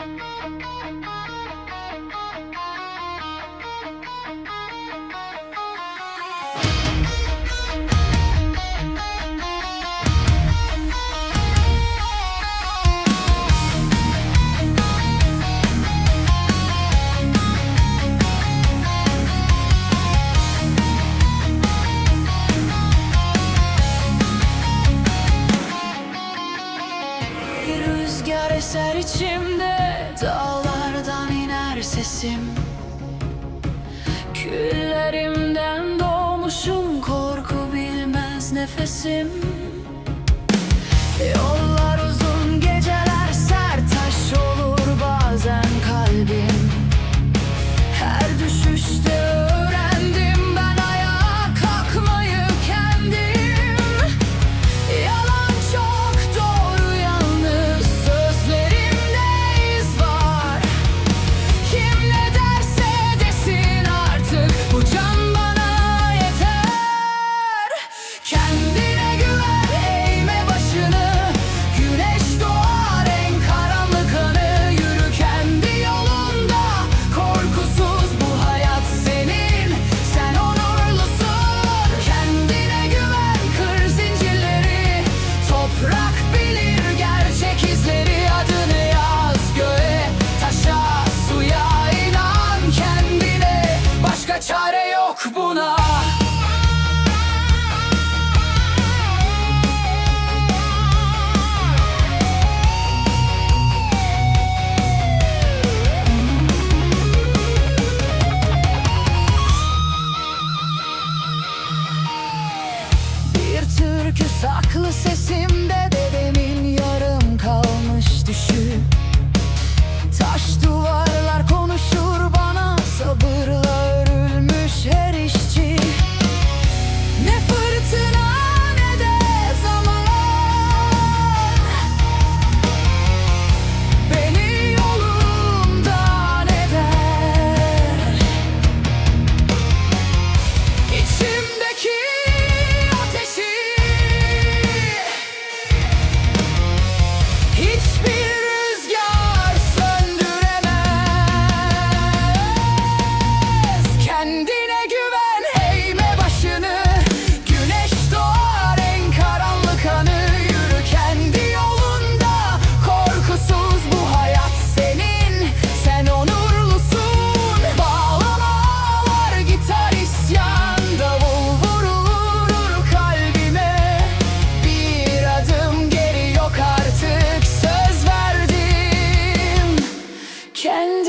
Música eser içimde Dağlardan iner sesim. Küllerimden doğmuşum Korku bilmez nefesim. Yollar Türkü saklı sesimde Can